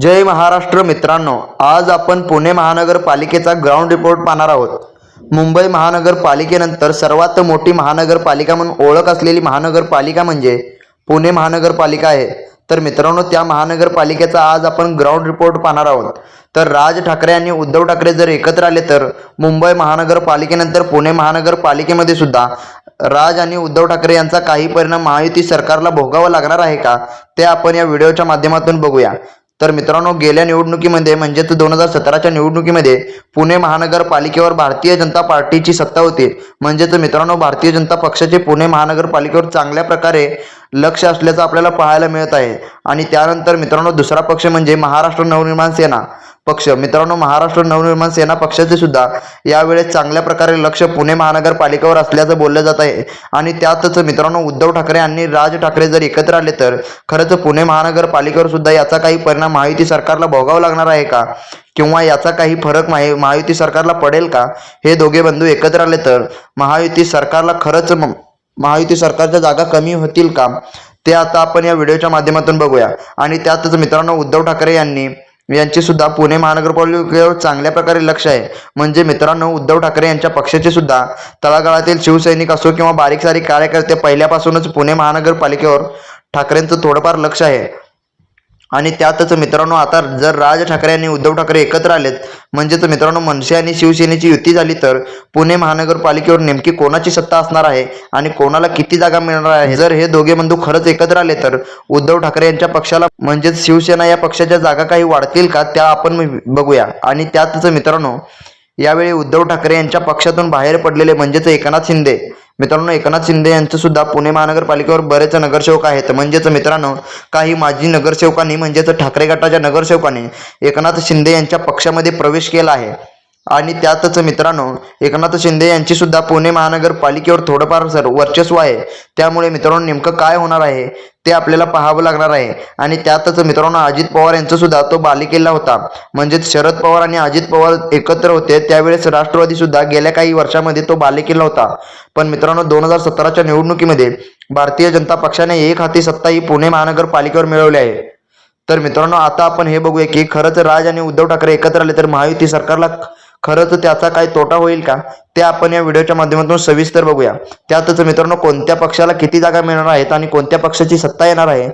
जय महाराष्ट्र मित्रांनो आज आपण पुणे महानगरपालिकेचा ग्राउंड रिपोर्ट पाहणार आहोत. मुंबई महानगरपालिकेनंतर सर्वात मोठी महानगरपालिका म्हणून ओळख असलेली महानगरपालिका म्हणजे पुणे महानगरपालिका आहे. तर मित्रांनो त्या महानगरपालिकेचा आज आपण ग्राउंड रिपोर्ट पाहणार आहोत. तर राज ठाकरे आणि उद्धव ठाकरे जर एकत्र आले तर मुंबई महानगरपालिकेनंतर पुणे महानगरपालिकेमध्ये सुद्धा राज आणि उद्धव ठाकरे यांचा काही परिणाम महायुती सरकारला भोगावा लागणार आहे का? ते आपण या व्हिडिओच्या माध्यमातून बघूया. तर मित्रांनो गेल्या निवडणुकीमध्ये म्हणजेच दोन हजार सतराच्या निवडणुकीमध्ये पुणे महानगरपालिकेवर भारतीय जनता पार्टीची सत्ता होती. म्हणजेच मित्रांनो भारतीय जनता पक्षाचे पुणे महानगरपालिकेवर चांगल्या प्रकारे लक्ष असल्याचं आपल्याला पाहायला मिळत आहे. आणि त्यानंतर मित्रांनो दुसरा पक्ष म्हणजे महाराष्ट्र नवनिर्माण सेना. पक्ष. मित्रांनो महाराष्ट्र नवनिर्माण सेना पक्षाचे सुद्धा यावेळेस चांगल्या प्रकारे लक्ष पुणे महानगरपालिकेवर असल्याचं बोललं जात आहे. आणि त्यातच मित्रांनो उद्धव ठाकरे आणि राज ठाकरे जर एकत्र आले तर खरंच पुणे महानगरपालिकेवर सुद्धा याचा काही परिणाम महायुती सरकारला भोगावा लागणार आहे का? किंवा याचा काही फरक माहि महायुती सरकारला पडेल का? हे दोघे बंधू एकत्र आले तर महायुती सरकारला खरंच महायुती सरकारच्या जागा कमी होतील का? ते आता आपण या व्हिडिओच्या माध्यमातून बघूया. आणि त्यातच मित्रांनो उद्धव ठाकरे यांनी यांचे सुद्धा पुणे महानगरपालिकेवर चांगल्या प्रकारे लक्ष आहे. म्हणजे मित्रांनो उद्धव ठाकरे यांच्या पक्षाचे सुद्धा तळागाळातील शिवसैनिक असो किंवा बारीक सारीक कार्यकर्ते पहिल्यापासूनच पुणे महानगरपालिकेवर ठाकरेंचं थोडंफार लक्ष आहे. आणि त्यातच मित्रांनो आता जर राज ठाकरे आणि उद्धव ठाकरे एकत्र आलेत म्हणजेच मित्रांनो मनसे आणि शिवसेनेची युती झाली तर पुणे महानगरपालिकेवर नेमकी कोणाची सत्ता असणार आहे आणि कोणाला किती जागा मिळणार आहे? जर हे दोघे बंधू खरंच एकत्र आले तर उद्धव ठाकरे यांच्या पक्षाला म्हणजेच शिवसेना या पक्षाच्या जागा काही वाढतील का? त्या आपण बघूया. आणि त्यातच मित्रांनो यावेळी उद्धव ठाकरे यांच्या पक्षातून बाहेर पडलेले म्हणजेच एकनाथ शिंदे मित्रांनो एकनाथ शिंदे यांचं सुद्धा पुणे महानगरपालिकेवर बरेच नगरसेवक आहेत. म्हणजेच मित्रांनो काही माजी नगरसेवकांनी म्हणजेच ठाकरे गटाच्या नगरसेवकांनी एकनाथ शिंदे यांच्या पक्षामध्ये प्रवेश केला आहे. आणि त्यातच मित्रांनो एकनाथ शिंदे यांची सुद्धा पुणे महानगरपालिकेवर थोडंफार सर वर्चस्व आहे. त्यामुळे मित्रांनो नेमकं काय होणार आहे ते आपल्याला पाहावं लागणार आहे. आणि त्यातच मित्रांनो अजित पवार यांचा सुद्धा तो बालिकेला होता. म्हणजेच शरद पवार आणि अजित पवार एकत्र होते त्यावेळेस राष्ट्रवादी सुद्धा गेल्या काही वर्षामध्ये तो बालिकेला होता. पण मित्रांनो दोन हजार सतराच्या निवडणुकीमध्ये भारतीय जनता पक्षाने एक हाती सत्ता ही पुणे महानगरपालिकेवर मिळवली आहे. तर मित्रांनो आता आपण हे बघूया की खरंच राज आणि उद्धव ठाकरे एकत्र आले तर महायुती सरकारला खरंच त्याचा काय तोटा होईल का? ते आपण या व्हिडिओच्या माध्यमातून सविस्तर बघूया. त्यातच मित्रांनो कोणत्या पक्षाला किती जागा मिळणार आहेत आणि कोणत्या पक्षाची सत्ता येणार आहे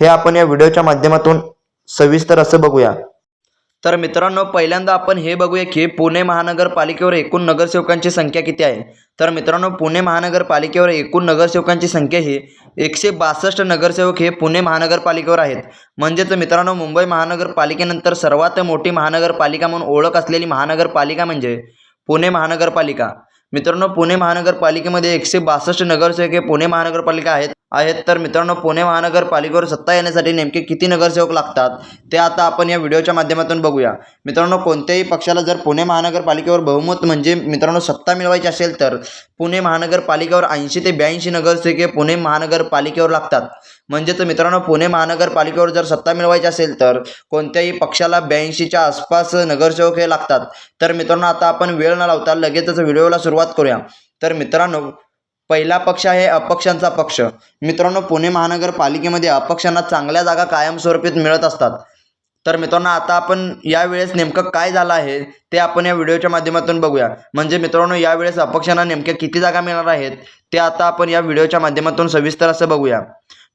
हे आपण या व्हिडिओच्या माध्यमातून सविस्तर असं बघूया. तर मित्रांनो पहिल्यांदा आपण हे बघूया की पुणे महानगरपालिकेवर एकूण नगरसेवकांची संख्या किती आहे? तर मित्रांनो पुणे महानगरपालिकेवर एकूण नगरसेवकांची संख्या ही एकशे बासष्ट नगरसेवक हे पुणे महानगरपालिकेवर आहेत. म्हणजेच मित्रांनो मुंबई महानगरपालिकेनंतर सर्वात मोठी महानगरपालिका म्हणून ओळख असलेली महानगरपालिका म्हणजे पुणे महानगरपालिका. मित्रांनो पुणे महानगरपालिकेमध्ये एकशे बासष्ट नगरसेवक हे पुणे महानगरपालिका आहेत. आहेत. तर मित्रांनो पुणे महानगरपालिकेवर सत्ता येण्यासाठी नेमके किती नगरसेवक लागतात ते आता आपण या व्हिडिओच्या माध्यमातून बघूया. मित्रांनो कोणत्याही पक्षाला जर पुणे महानगरपालिकेवर बहुमत म्हणजे मित्रांनो सत्ता मिळवायची असेल तर पुणे महानगरपालिकेवर ऐंशी ते ब्याऐंशी नगरसेवके पुणे महानगरपालिकेवर लागतात. म्हणजेच मित्रांनो पुणे महानगरपालिकेवर जर सत्ता मिळवायची असेल तर कोणत्याही पक्षाला ब्याऐंशीच्या आसपास नगरसेवक हे लागतात. तर मित्रांनो आता आपण वेळ न लावता लगेचच व्हिडिओला सुरुवात करूया. तर मित्रांनो पहिला पक्ष आहे अपक्षांचा पक्ष. मित्रांनो पुणे महानगरपालिकेमध्ये अपक्षांना चांगल्या जागा कायमस्वरूपीत मिळत असतात. तर मित्रांनो आता आपण यावेळेस नेमकं काय झालं आहे ते आपण या व्हिडिओच्या माध्यमातून बघूया. म्हणजे मित्रांनो यावेळेस अपक्षांना नेमक्या किती जागा मिळणार आहेत ते आता आपण या व्हिडिओच्या माध्यमातून सविस्तर असं बघूया.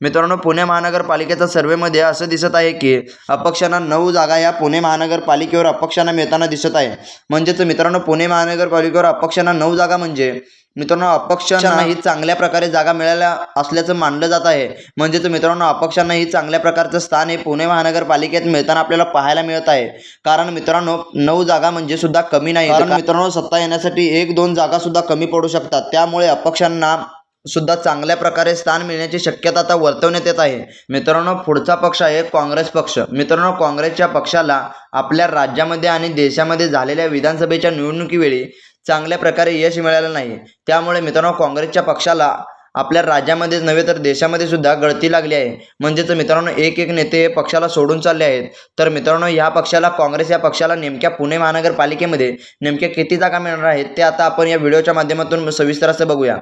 मित्रांनो पुणे महानगरपालिकेच्या सर्वेमध्ये असं दिसत आहे की अपक्षांना नऊ जागा या पुणे महानगरपालिकेवर अपक्षांना मिळताना दिसत आहे. म्हणजेच मित्रांनो पुणे महानगरपालिकेवर अपक्षांना नऊ जागा म्हणजे मित्रांनो अपक्षांना ही चांगल्या प्रकारे जागा मिळाल्या असल्याचं मानलं जात आहे. म्हणजेच मित्रांनो अपक्षांना ही चांगल्या प्रकारचं स्थान हे पुणे महानगरपालिकेत मिळताना आपल्याला पाहायला मिळत आहे. कारण मित्रांनो नऊ जागा म्हणजे सुद्धा कमी नाही. कारण मित्रांनो सत्ता येण्यासाठी एक दोन जागा सुद्धा कमी पडू शकतात. त्यामुळे अपक्षांना सुद्धा चांगल्या प्रकारे स्थान मिळण्याची शक्यता आता वर्तवण्यात येत आहे. मित्रांनो पुढचा पक्ष आहे काँग्रेस पक्ष. मित्रांनो काँग्रेसच्या पक्षाला आपल्या राज्यामध्ये आणि देशामध्ये झालेल्या विधानसभेच्या निवडणुकीवेळी चांगल्या प्रकारे यश मिळालं नाही. त्यामुळे मित्रांनो काँग्रेसच्या पक्षाला आपल्या राज्यामध्येच नव्हे तर देशामध्ये सुद्धा गळती लागली आहे. म्हणजेच मित्रांनो एक एक नेते हे पक्षाला सोडून चालले आहेत. तर मित्रांनो ह्या पक्षाला काँग्रेस या पक्षाला नेमक्या पुणे महानगरपालिकेमध्ये नेमक्या किती जागा मिळणार आहेत ते आता आपण या व्हिडिओच्या माध्यमातून सविस्तर असं बघूया.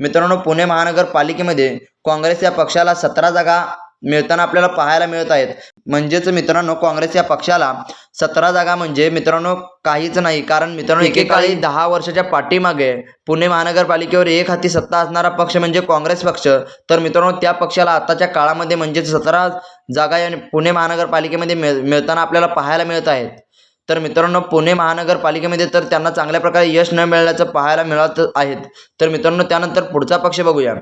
मित्रांनो पुणे महानगरपालिकेमध्ये काँग्रेस या पक्षाला सतरा जागा मिळताना आपल्याला पाहायला मिळत आहेत. म्हणजेच मित्रांनो काँग्रेस या पक्षाला सतरा जागा म्हणजे मित्रांनो काहीच नाही. कारण मित्रांनो एकेकाळी दहा वर्षाच्या पाठीमागे पुणे महानगरपालिकेवर एक हाती सत्ता असणारा पक्ष म्हणजे काँग्रेस पक्ष. तर मित्रांनो त्या पक्षाला आताच्या काळामध्ये म्हणजेच सतरा जागा या पुणे महानगरपालिकेमध्ये मिळ मिळताना आपल्याला पाहायला मिळत आहेत. तर मित्रांनो पुणे महानगरपालिकेमध्ये तर त्यांना चांगल्या प्रकारे यश न मिळाल्याचं पाहायला मिळत आहेत. तर मित्रांनो त्यानंतर पुढचा पक्ष बघूया.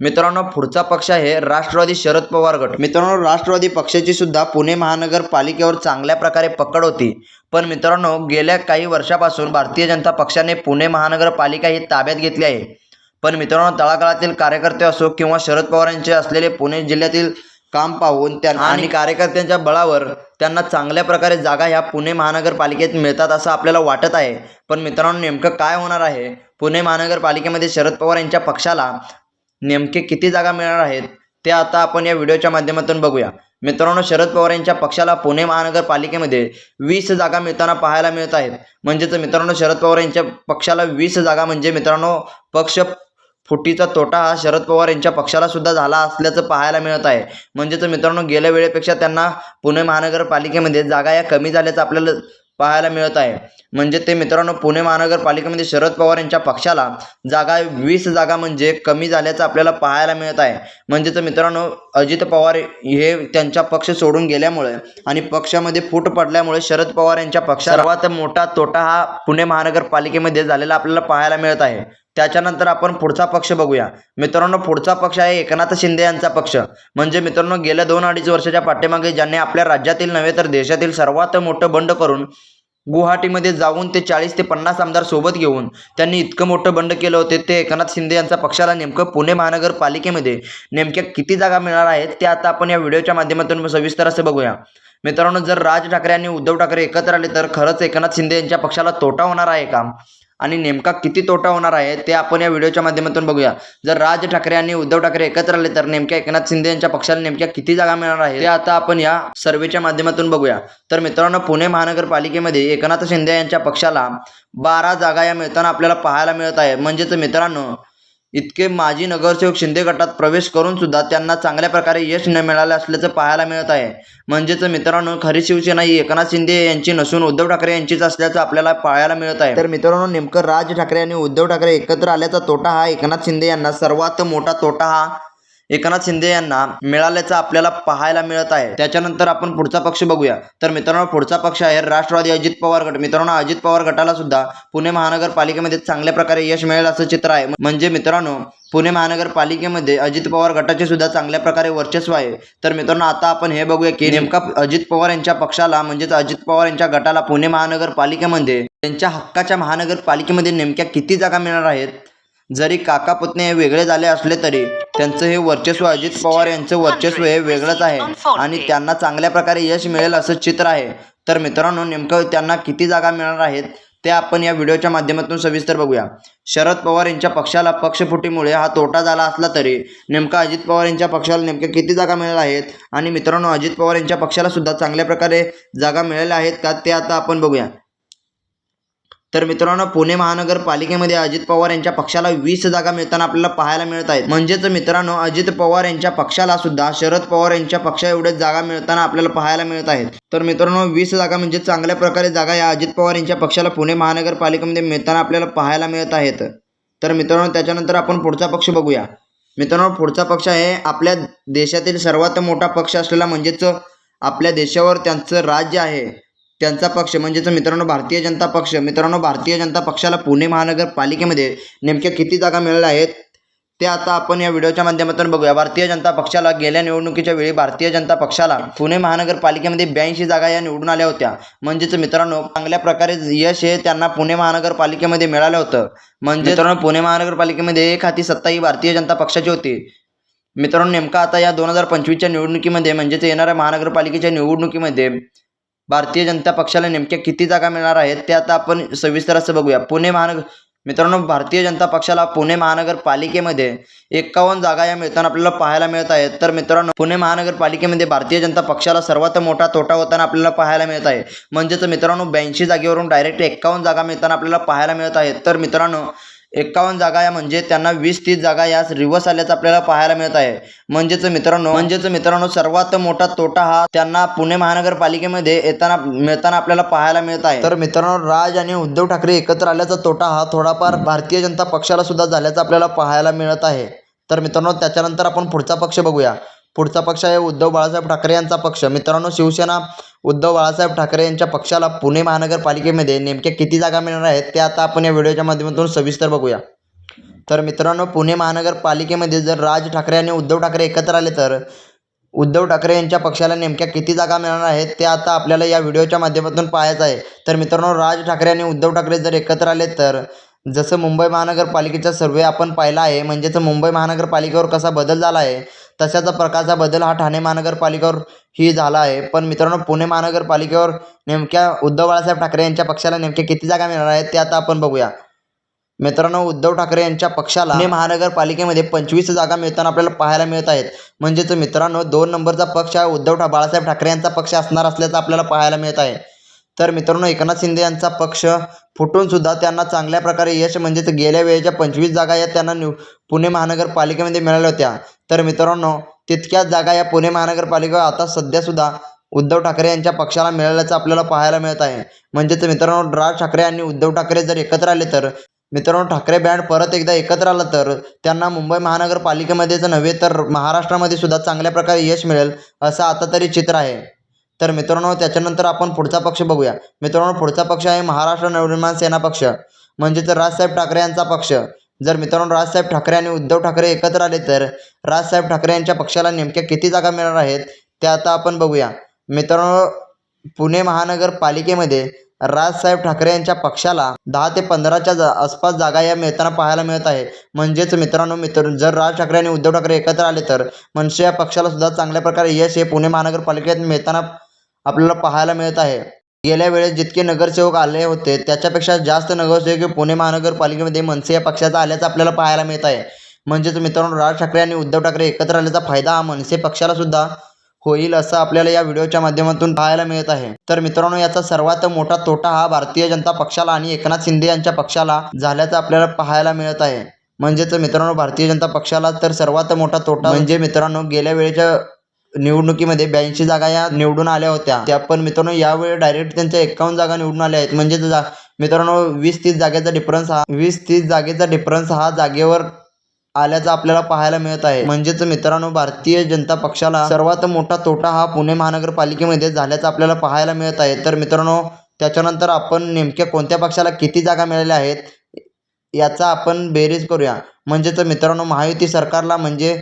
मित्रांनो पुढचा पक्ष आहे राष्ट्रवादी शरद पवार गट. मित्रांनो राष्ट्रवादी पक्षाची सुद्धा पुणे महानगरपालिकेवर चांगल्या प्रकारे पकड होती. पण मित्रांनो गेल्या काही वर्षापासून भारतीय जनता पक्षाने पुणे महानगरपालिका ही ताब्यात घेतली आहे. पण मित्रांनो तळागाळातील कार्यकर्ते असो किंवा शरद पवारांचे असलेले पुणे जिल्ह्यातील काम पाहून त्यांना आणि कार्यकर्त्यांच्या बळावर त्यांना चांगल्या प्रकारे जागा ह्या पुणे महानगरपालिकेत मिळतात असं आपल्याला वाटत आहे. पण मित्रांनो नेमकं काय होणार आहे? पुणे महानगरपालिकेमध्ये शरद पवार यांच्या पक्षाला नेमके किती जागा मिळणार आहेत? ते आता आपण या व्हिडिओच्या माध्यमातून बघूया. मित्रांनो शरद पवार यांच्या पक्षाला पुणे महानगरपालिकेमध्ये वीस जागा मिळताना पाहायला मिळत आहेत. म्हणजेच मित्रांनो शरद पवार यांच्या पक्षाला वीस जागा म्हणजे मित्रांनो पक्ष फुटीचा तोटा हा शरद पवार यांच्या पक्षाला सुद्धा झाला असल्याचं पाहायला मिळत आहे. म्हणजेच मित्रांनो गेल्या वेळेपेक्षा त्यांना पुणे महानगरपालिकेमध्ये जागा या कमी झाल्याचं आपल्याला पाहायला मिळत आहे. म्हणजे ते मित्रांनो पुणे महानगरपालिकेमध्ये शरद पवार यांच्या पक्षाला जागा वीस जागा म्हणजे कमी झाल्याचं आपल्याला पाहायला मिळत आहे. म्हणजेच मित्रांनो अजित पवार हे त्यांचा पक्ष सोडून गेल्यामुळे आणि पक्षामध्ये फूट पडल्यामुळे शरद पवार यांच्या पक्षाला सर्वात मोठा तोटा हा पुणे महानगरपालिकेमध्ये झालेला आपल्याला पाहायला मिळत आहे. त्याच्यानंतर आपण पुढचा पक्ष बघूया. मित्रांनो पुढचा पक्ष आहे एकनाथ शिंदे यांचा पक्ष. म्हणजे मित्रांनो गेल्या दोन अडीच वर्षाच्या पाठीमागे ज्यांनी आपल्या राज्यातील नव्हे तर देशातील सर्वात मोठं बंड करून गुवाहाटीमध्ये जाऊन ते चाळीस ते पन्नास आमदार सोबत घेऊन त्यांनी इतकं मोठं बंड केलं होते ते एकनाथ शिंदे यांचा पक्षाला नेमकं पुणे महानगरपालिकेमध्ये नेमक्या किती जागा मिळणार आहेत ते आता आपण या व्हिडिओच्या माध्यमातून सविस्तर असं बघूया. मित्रांनो जर राज ठाकरे आणि उद्धव ठाकरे एकत्र आले तर खरंच एकनाथ शिंदे यांच्या पक्षाला तोटा होणार आहे का? आणि नेमका किती तोटा होणार आहे ते आपण या व्हिडिओच्या माध्यमातून बघूया. जर राज ठाकरे आणि उद्धव ठाकरे एकत्र आले तर नेमक्या एकनाथ शिंदे यांच्या पक्षाला नेमक्या किती जागा मिळणार आहे ते आता आपण या सर्वेच्या माध्यमातून बघूया. तर मित्रांनो पुणे महानगरपालिकेमध्ये एकनाथ शिंदे यांच्या पक्षाला बारा जागा या मिळताना आपल्याला पाहायला मिळत आहे. म्हणजेच मित्रांनो इतके माजी नगरसेवक शिंदे गटात प्रवेश करून सुद्धा त्यांना चांगल्या प्रकारे यश न मिळाले असल्याचं पाहायला मिळत आहे. म्हणजेच मित्रांनो खरी शिवसेना ही एकनाथ शिंदे यांची नसून उद्धव ठाकरे यांचीच असल्याचं आपल्याला पाहायला मिळत आहे. तर मित्रांनो नेमकं राज ठाकरे आणि उद्धव ठाकरे एकत्र आल्याचा तोटा हा एकनाथ शिंदे यांना सर्वात मोठा तोटा हा एकनाथ शिंदे यांना मिळाल्याचं आपल्याला पाहायला मिळत आहे. त्याच्यानंतर आपण पुढचा पक्ष बघूया. तर मित्रांनो पुढचा पक्ष आहे राष्ट्रवादी अजित पवार गट. मित्रांनो अजित पवार गटाला सुद्धा पुणे महानगरपालिकेमध्ये चांगल्या प्रकारे यश मिळेल असं चित्र आहे. म्हणजे मित्रांनो पुणे महानगरपालिकेमध्ये अजित पवार गटाचे सुद्धा चांगल्या प्रकारे वर्चस्व आहे. तर मित्रांनो आता आपण हे बघूया की नेमका अजित पवार यांच्या पक्षाला म्हणजेच अजित पवार यांच्या गटाला पुणे महानगरपालिकेमध्ये त्यांच्या हक्काच्या महानगरपालिकेमध्ये नेमक्या किती जागा मिळणार आहेत? जरी काका पुतणे हे वेगळे झाले असले तरी त्यांचं हे वर्चस्व अजित पवार यांचं वर्चस्व हे वेगळंच आहे आणि त्यांना चांगल्या प्रकारे यश मिळेल असं चित्र आहे. तर मित्रांनो नेमकं त्यांना किती जागा मिळणार आहेत ते आपण या व्हिडिओच्या माध्यमातून सविस्तर बघूया. शरद पवार यांच्या पक्षाला पक्षफुटीमुळे हा तोटा झाला असला तरी नेमका अजित पवार यांच्या पक्षाला नेमक्या किती जागा मिळाल्या आहेत? आणि मित्रांनो अजित पवार यांच्या पक्षाला सुद्धा चांगल्या प्रकारे जागा मिळाल्या आहेत का ते आता आपण बघूया. तर मित्रांनो पुणे महानगरपालिकेमध्ये अजित पवार यांच्या पक्षाला वीस जागा मिळताना आपल्याला पाहायला मिळत आहेत. म्हणजेच मित्रांनो अजित पवार यांच्या पक्षाला सुद्धा शरद पवार यांच्या पक्षा एवढेच जागा मिळताना आपल्याला पाहायला मिळत आहेत. तर मित्रांनो वीस जागा म्हणजे चांगल्या प्रकारे जागा या अजित पवार यांच्या पक्षाला पुणे महानगरपालिकेमध्ये मिळताना आपल्याला पाहायला मिळत आहेत. तर मित्रांनो त्याच्यानंतर आपण पुढचा पक्ष बघूया. मित्रांनो पुढचा पक्ष आहे आपल्या देशातील सर्वात मोठा पक्ष असलेला म्हणजेच आपल्या देशावर त्यांचं राज्य आहे. त्यांचा पक्ष म्हणजेच मित्रांनो भारतीय जनता पक्ष मित्रांनो भारतीय जनता पक्षाला पुणे महानगरपालिकेमध्ये नेमक्या किती जागा मिळाल्या आहेत ते आता आपण या व्हिडिओच्या माध्यमातून बघूया. भारतीय जनता पक्षाला गेल्या निवडणुकीच्या वेळी भारतीय जनता पक्षाला पुणे महानगरपालिकेमध्ये ब्याऐंशी जागा या निवडून आल्या होत्या. म्हणजेच मित्रांनो चांगल्या प्रकारे यश हे त्यांना पुणे महानगरपालिकेमध्ये मिळालं होतं. म्हणजे मित्रांनो पुणे महानगरपालिकेमध्ये एक हाती सत्ता ही भारतीय जनता पक्षाची होती. मित्रांनो नेमका आता या दोन हजार पंचवीसच्या निवडणुकीमध्ये म्हणजेच येणाऱ्या महानगरपालिकेच्या निवडणुकीमध्ये भारतीय जनता पक्षाला नेमक्या किती जागा मिळणार आहेत ते आता आपण सविस्तर असं बघूया. पुणे महानगर मित्रांनो भारतीय जनता पक्षाला पुणे महानगरपालिकेमध्ये एकावन्न जागा या मिळताना आपल्याला पाहायला मिळत आहेत. तर मित्रांनो पुणे महानगरपालिकेमध्ये भारतीय जनता पक्षाला सर्वात मोठा तोटा होताना आपल्याला पाहायला मिळत आहे. म्हणजेच मित्रांनो ब्याऐंशी जागेवरून डायरेक्ट एकावन्न जागा मिळताना आपल्याला पाहायला मिळत आहेत. तर मित्रांनो एक्कावन्न जागा या म्हणजे त्यांना वीस तीस जागा यास रिवर्स आल्याचं आपल्याला पाहायला मिळत आहे. म्हणजेच मित्रांनो म्हणजेच मित्रांनो सर्वात मोठा तोटा हा त्यांना पुणे महानगरपालिकेमध्ये येताना मिळताना आपल्याला पाहायला मिळत आहे. तर मित्रांनो राज आणि उद्धव ठाकरे एकत्र आल्याचा तोटा हा थोडाफार भारतीय जनता पक्षाला सुद्धा झाल्याचा आपल्याला पाहायला मिळत आहे. तर मित्रांनो त्याच्यानंतर आपण पुढचा पक्ष बघूया. पुढचा पक्ष आहे उद्धव बाळासाहेब ठाकरे यांचा पक्ष. मित्रांनो शिवसेना उद्धव बाळासाहेब ठाकरे यांच्या पक्षाला पुणे महानगरपालिकेमध्ये नेमक्या किती जागा मिळणार आहेत ते आता आपण या व्हिडिओच्या माध्यमातून सविस्तर बघूया. तर मित्रांनो पुणे महानगरपालिकेमध्ये जर राज ठाकरे आणि उद्धव ठाकरे एकत्र आले तर उद्धव ठाकरे यांच्या पक्षाला नेमक्या किती जागा मिळणार आहेत ते आता आपल्याला या व्हिडिओच्या माध्यमातून पाहायचं आहे. तर मित्रांनो राज ठाकरे आणि उद्धव ठाकरे जर एकत्र आले तर जसं मुंबई महानगरपालिकेचा सर्वे आपण पाहिला आहे म्हणजेच मुंबई महानगरपालिकेवर कसा बदल झाला आहे तशाचा प्रकारचा बदल हा ठाणे महानगरपालिकेवर ही झाला आहे. पण मित्रांनो पुणे महानगरपालिकेवर नेमक्या उद्धव बाळासाहेब ठाकरे यांच्या पक्षाला नेमक्या किती जागा मिळणार आहेत ते आता आपण बघूया. मित्रांनो उद्धव ठाकरे यांच्या पक्षाला पुणे महानगरपालिकेमध्ये पंचवीस जागा मिळताना आपल्याला पाहायला मिळत आहेत. म्हणजेच मित्रांनो दोन नंबरचा पक्ष हा उद्धव ठा बाळासाहेब ठाकरे यांचा पक्ष असणार असल्याचं आपल्याला पाहायला मिळत आहे. तर मित्रांनो एकनाथ शिंदे यांचा पक्ष फुटून सुद्धा त्यांना चांगल्या प्रकारे यश म्हणजेच गेल्या वेळेच्या पंचवीस जागा या त्यांना निव पुणे महानगरपालिकेमध्ये मिळाल्या होत्या. तर मित्रांनो तितक्याच जागा या पुणे महानगरपालिका आता सध्यासुद्धा उद्धव ठाकरे यांच्या पक्षाला मिळाल्याचं आपल्याला पाहायला मिळत आहे. म्हणजेच मित्रांनो राज ठाकरे आणि उद्धव ठाकरे जर एकत्र आले तर मित्रांनो ठाकरे बँड परत एकदा एकत्र आलं तर त्यांना मुंबई महानगरपालिकेमध्येच नव्हे तर महाराष्ट्रामध्ये सुद्धा चांगल्या प्रकारे यश मिळेल असं आता तरी चित्र आहे. तर मित्रांनो त्याच्यानंतर आपण पुढचा पक्ष बघूया. मित्रांनो पुढचा पक्ष आहे महाराष्ट्र नवनिर्माण सेना पक्ष म्हणजेच राजसाहेब ठाकरे यांचा पक्ष. जर मित्रांनो राजसाहेब ठाकरे आणि उद्धव ठाकरे एकत्र आले तर राजसाहेब ठाकरे यांच्या पक्षाला नेमक्या किती जागा मिळणार आहेत ते आता आपण बघूया. मित्रांनो पुणे महानगरपालिकेमध्ये राजसाहेब ठाकरे यांच्या पक्षाला दहा ते पंधराच्या जा आसपास जागा या मिळताना पाहायला मिळत आहे. म्हणजेच मित्रांनो मित्र जर राज ठाकरे आणि उद्धव ठाकरे एकत्र आले तर मनसे या पक्षाला सुद्धा चांगल्या प्रकारे यश हे पुणे महानगरपालिकेत मिळताना आपल्याला पाहायला मिळत आहे. गेल्या वेळेस जितके नगरसेवक आले होते त्याच्यापेक्षा जास्त नगरसेवक पुणे महानगरपालिकेमध्ये मनसे या पक्षाचा आल्याचं आपल्याला पाहायला मिळत आहे. म्हणजेच मित्रांनो राज ठाकरे आणि उद्धव ठाकरे एकत्र आल्याचा फायदा हा मनसे पक्षाला सुद्धा होईल असं आपल्याला या व्हिडिओच्या माध्यमातून पाहायला मिळत आहे. तर मित्रांनो याचा सर्वात मोठा तोटा हा भारतीय जनता पक्षाला आणि एकनाथ शिंदे यांच्या पक्षाला झाल्याचं आपल्याला पाहायला मिळत आहे. म्हणजेच मित्रांनो भारतीय जनता पक्षाला तर सर्वात मोठा तोटा म्हणजे मित्रांनो गेल्या वेळेच्या निवडणुकीमध्ये ब्याऐंशी जागा या निवडून आल्या होत्या. त्या पण मित्रांनो यावेळी डायरेक्ट त्यांच्या एकावन्न जागा निवडून आल्या आहेत. म्हणजे जा मित्रांनो वीस तीस जागेचा डिफरन्स हा वीस तीस जागेचा डिफरन्स हा जागेवर आल्याचा आपल्याला पाहायला मिळत आहे. म्हणजेच मित्रांनो भारतीय जनता पक्षाला सर्वात मोठा तोटा हा पुणे महानगरपालिकेमध्ये झाल्याचा आपल्याला पाहायला मिळत आहे. तर मित्रांनो त्याच्यानंतर आपण नेमक्या कोणत्या पक्षाला किती जागा मिळाल्या आहेत याचा आपण बेरीज करूया. म्हणजेच मित्रांनो महायुती सरकारला म्हणजे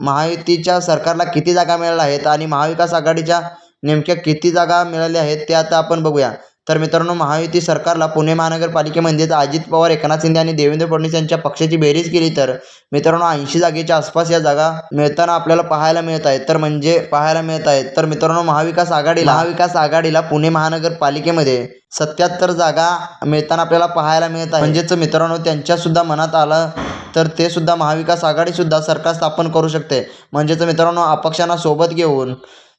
महायुतीच्या सरकारला किती जागा मिळाल्या आहेत आणि महाविकास आघाडीच्या नेमक्या किती जागा मिळाल्या आहेत ते आता आपण बघूया. तर मित्रांनो महायुती सरकारला पुणे महानगरपालिकेमध्येच अजित पवार एकनाथ शिंदे आणि देवेंद्र फडणवीस यांच्या पक्षाची बेरीज केली. तर मित्रांनो ऐंशी जागेच्या आसपास या जागा मिळताना आपल्याला पाहायला मिळत आहेत. तर म्हणजे पाहायला मिळत आहेत. तर मित्रांनो महाविकास आघाडीला महाविकास आघाडीला पुणे महानगरपालिकेमध्ये सत्याहत्तर जागा मिळताना आपल्याला पाहायला मिळत आहे म्हणजेच मित्रांनो त्यांच्या सुद्धा मनात आलं तर ते सुद्धा महाविकास आघाडी सुद्धा सरकार स्थापन करू शकते. म्हणजेच मित्रांनो अपक्षांना सोबत घेऊन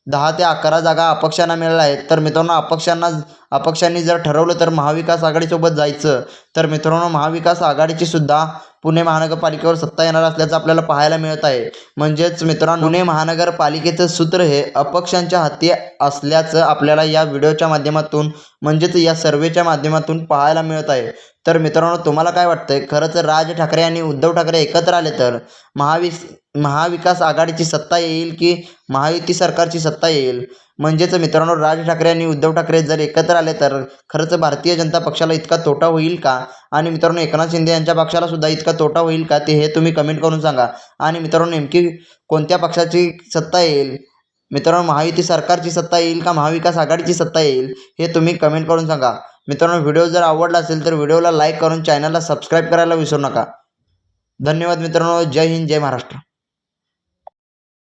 दहा ते अकरा जागा अपक्षांना मिळाल्या आहेत. तर मित्रांनो अपक्षांना अपक्षांनी जर ठरवलं तर महाविकास आघाडीसोबत जायचं. तर मित्रांनो महाविकास आघाडीची सुद्धा पुणे महानगरपालिकेवर सत्ता येणार असल्याचं आपल्याला पाहायला मिळत आहे. म्हणजेच मित्रांनो पुणे महानगरपालिकेचं सूत्र हे अपक्षांच्या हाती असल्याचं आपल्याला या व्हिडिओच्या माध्यमातून म्हणजेच या सर्वेच्या माध्यमातून पाहायला मिळत आहे. तर मित्रांनो तुम्हाला काय वाटतंय? खरंच राज ठाकरे आणि उद्धव ठाकरे एकत्र आले तर महाविस महाविकास आघाडीची सत्ता येईल की महायुती सरकारची सत्ता येईल? म्हणजेच मित्रांनो राज ठाकरे आणि उद्धव ठाकरे जर एकत्र आले तर खरंच भारतीय जनता पक्षाला इतका तोटा होईल का? आणि मित्रांनो एकनाथ शिंदे यांच्या पक्षाला सुद्धा इतका तोटा होईल का? ते हे तुम्ही कमेंट करून सांगा. आणि मित्रांनो नेमकी कोणत्या पक्षाची सत्ता येईल? मित्रांनो महायुती सरकारची सत्ता येईल का? महाविकास आघाडीची सत्ता येईल? हे तुम्ही कमेंट करून सांगा. मित्रांनो व्हिडिओ जर आवडला असेल तर व्हिडिओला लाईक करून चॅनलला सबस्क्राईब करायला विसरू नका. धन्यवाद मित्रांनो. जय हिंद जय महाराष्ट्र.